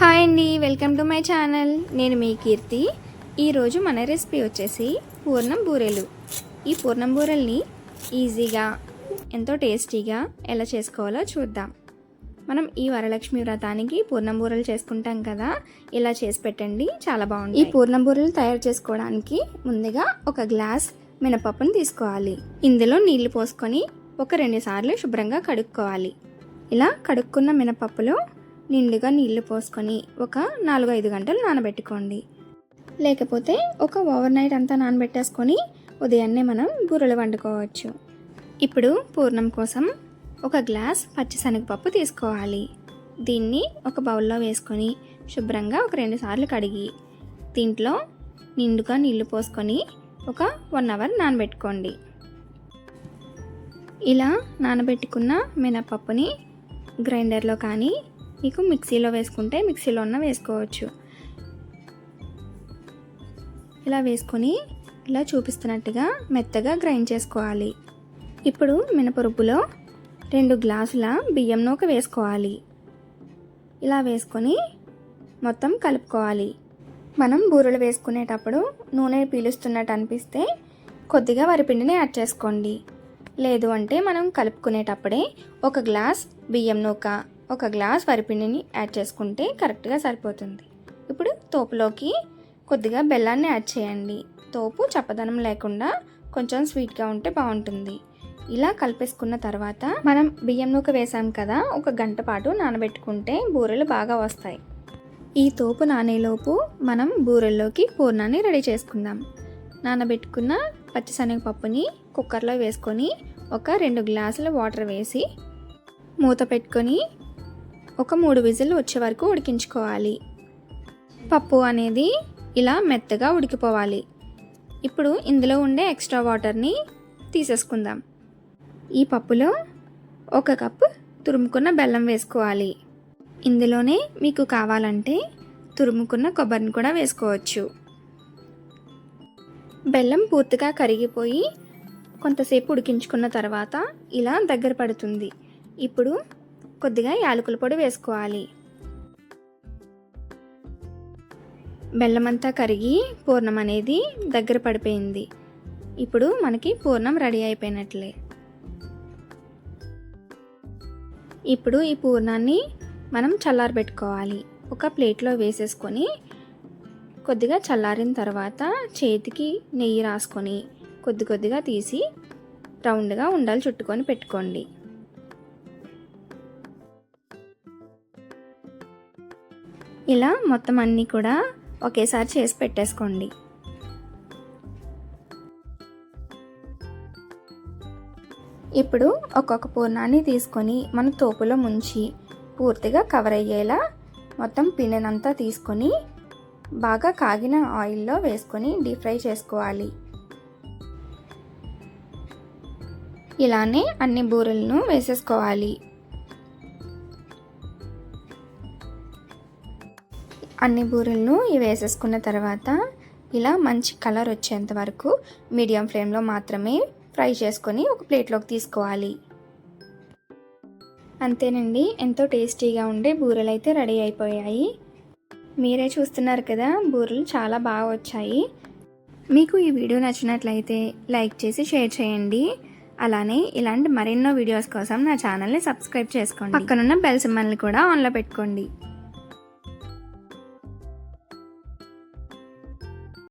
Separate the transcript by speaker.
Speaker 1: Hi అండి welcome to my channel. నేను మీ కీర్తి. ఈరోజు మన రెసిపీ వచ్చేసి పూర్ణం బూరెలు. ఈ పూర్ణం బూరెల్ని ఈజీగా ఎంతో టేస్టీగా ఎలా చేసుకోవాలో చూద్దాం. మనం ఈ వరలక్ష్మి వ్రతానికి పూర్ణం బూరెలు చేసుకుంటాం కదా ఇలా చేసి పెట్టండి చాలా బాగుంది ఈ పూర్ణం బూరెలు తయారు చేసుకోవడానికి ముందుగా ఒక గ్లాస్ మినపప్పును తీసుకోవాలి. ఇందులో నీళ్ళు పోసుకొని ఒక రెండు సార్లు శుభ్రంగా కడుక్కోవాలి. ఇలా కడుక్కున్న మినపప్పులో నిండుగా నీళ్ళు పోసుకొని ఒక నాలుగు ఐదు గంటలు నానబెట్టుకోండి. లేకపోతే ఒక ఓవర్ నైట్ అంతా నానబెట్టేసుకొని ఉదయాన్నే మనం బూరెలు వండుకోవచ్చు. ఇప్పుడు పూర్ణం కోసం ఒక గ్లాస్ పచ్చిశనగపప్పు తీసుకోవాలి. దీన్ని ఒక బౌల్లో వేసుకొని శుభ్రంగా ఒక రెండు సార్లు కడిగి దీంట్లో నిండుగా నీళ్ళు పోసుకొని ఒక వన్ అవర్ నానబెట్టుకోండి. ఇలా నానబెట్టుకున్న మినపప్పుని గ్రైండర్లో కానీ మీకు మిక్సీలో వేసుకుంటే మిక్సీలో ఉన్న వేసుకోవచ్చు. ఇలా వేసుకొని ఇలా చూపిస్తున్నట్టుగా మెత్తగా గ్రైండ్ చేసుకోవాలి. ఇప్పుడు మినపరుపులో రెండు గ్లాసుల బియ్యం నూక వేసుకోవాలి. ఇలా వేసుకొని మొత్తం కలుపుకోవాలి. మనం బూరెలు వేసుకునేటప్పుడు నూనె పీలుస్తున్నట్టు అనిపిస్తే కొద్దిగా వరిపిండిని యాడ్ చేసుకోండి. లేదు అంటే మనం కలుపుకునేటప్పుడే ఒక గ్లాస్ బియ్యం నూక ఒక గ్లాస్ వరిపిండిని యాడ్ చేసుకుంటే కరెక్ట్గా సరిపోతుంది. ఇప్పుడు తోపులోకి కొద్దిగా బెల్లాన్ని యాడ్ చేయండి. తోపు చప్పదనం లేకుండా కొంచెం స్వీట్గా ఉంటే బాగుంటుంది. ఇలా కలిపేసుకున్న తర్వాత మనం బియ్యం నూక వేసాం కదా ఒక గంట పాటు నానబెట్టుకుంటే బూరెలు బాగా వస్తాయి. ఈ తోపు నానేలోపు మనం బూరెల్లోకి పూర్ణాన్ని రెడీ చేసుకుందాం. నానబెట్టుకున్న పచ్చిశనగపప్పుని కుక్కర్లో వేసుకొని ఒక రెండు గ్లాసుల వాటర్ వేసి మూత పెట్టుకొని ఒక మూడు విజిల్ వచ్చే వరకు ఉడికించుకోవాలి. పప్పు అనేది ఇలా మెత్తగా ఉడికిపోవాలి. ఇప్పుడు ఇందులో ఉండే ఎక్స్ట్రా వాటర్ని తీసేసుకుందాం. ఈ పప్పులో ఒక కప్పు తురుముకున్న బెల్లం వేసుకోవాలి. ఇందులోనే మీకు కావాలంటే తురుముకున్న కొబ్బరిని కూడా వేసుకోవచ్చు. బెల్లం పూర్తిగా కరిగిపోయి కొంతసేపు ఉడికించుకున్న తర్వాత ఇలా దగ్గర పడుతుంది. ఇప్పుడు కొద్దిగా యాలకుల పొడి వేసుకోవాలి. బెల్లం అంతా కరిగి పూర్ణం అనేది దగ్గర పడిపోయింది. ఇప్పుడు మనకి పూర్ణం రెడీ అయిపోయినట్లే. ఇప్పుడు ఈ పూర్ణాన్ని మనం చల్లారబెట్టుకోవాలి. ఒక ప్లేట్లో వేసేసుకొని కొద్దిగా చల్లారిన తర్వాత చేతికి నెయ్యి రాసుకొని కొద్ది కొద్దిగా తీసి రౌండ్గా ఉండాలి చుట్టుకొని పెట్టుకోండి. ఇలా మొత్తం అన్నీ కూడా ఒకేసారి చేసి పెట్టేసుకోండి. ఇప్పుడు ఒక్కొక్క పూర్ణాన్ని తీసుకొని మన తోపులో ముంచి పూర్తిగా కవర్ అయ్యేలా మొత్తం పిండినంతా తీసుకొని బాగా కాగిన ఆయిల్లో వేసుకొని డీప్ ఫ్రై చేసుకోవాలి. ఇలానే అన్ని బూరెలను వేసేసుకోవాలి. అన్ని బూరెలను వేసేసుకున్న తర్వాత ఇలా మంచి కలర్ వచ్చేంత వరకు మీడియం ఫ్లేమ్లో మాత్రమే ఫ్రై చేసుకొని ఒక ప్లేట్లోకి తీసుకోవాలి. అంతేనండి ఎంతో టేస్టీగా ఉండే బూరెలు అయితే రెడీ అయిపోయాయి. మీరే చూస్తున్నారు కదా బూరెలు చాలా బాగా వచ్చాయి. మీకు ఈ వీడియో నచ్చినట్లయితే లైక్ చేసి షేర్ చేయండి. అలానే ఇలాంటి మరెన్నో వీడియోస్ కోసం నా ఛానల్ని సబ్స్క్రైబ్ చేసుకోండి. పక్కనున్న బెల్ సిమ్మల్ని కూడా ఆన్లో పెట్టుకోండి.